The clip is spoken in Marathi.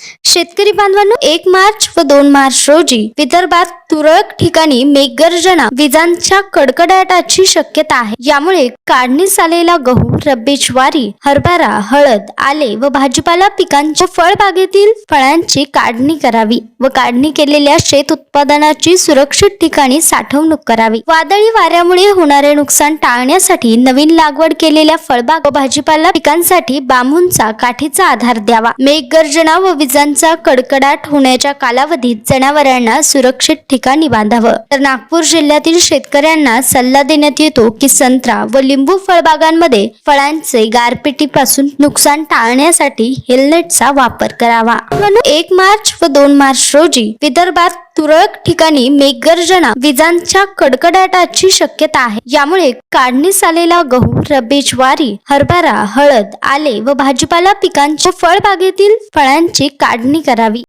शेतकरी बांधवांनो एक मार्च व दोन मार्च रोजी विदर्भात तुरळक ठिकाणी मेघगर्जना विजांच्या कडकडाटाची शक्यता आहे. यामुळे काढणीस आलेला गहू रब्बी ज्वारी हरभरा हळद आले व भाजीपाला पिकांच्या फळबागेतील फळांची काढणी करावी व काढणी केलेल्या शेत उत्पादनाची सुरक्षित ठिकाणी साठवणूक करावी. वादळी वाऱ्यामुळे होणारे नुकसान टाळण्यासाठी नवीन लागवड केलेल्या फळबाग व भाजीपाला पिकांसाठी बांबूंचा काठीचा आधार द्यावा. मेघगर्जना व विजांचा कडकडाट होण्याच्या कालावधीत जनावरांना सुरक्षित ठिकाणी बांधावं. तर नागपूर जिल्ह्यातील शेतकऱ्यांना सल्ला देण्यात येतो की संत्रा व लिंबू फळबागांमध्ये फळांचे गारपिटीपासून नुकसान टाळण्यासाठी हेल्मेटचा वापर करावा. म्हणून एक मार्च व दोन मार्च रोजी विदर्भात तुरळक ठिकाणी मेघगर्जना विजांच्या कडकडाटाची शक्यता आहे. यामुळे काढणीस आलेला गहू रब्बी ज्वारी हरभरा हळद आले व भाजीपाला पिकांच्या फळबागेतील फळांची काढणी करावी.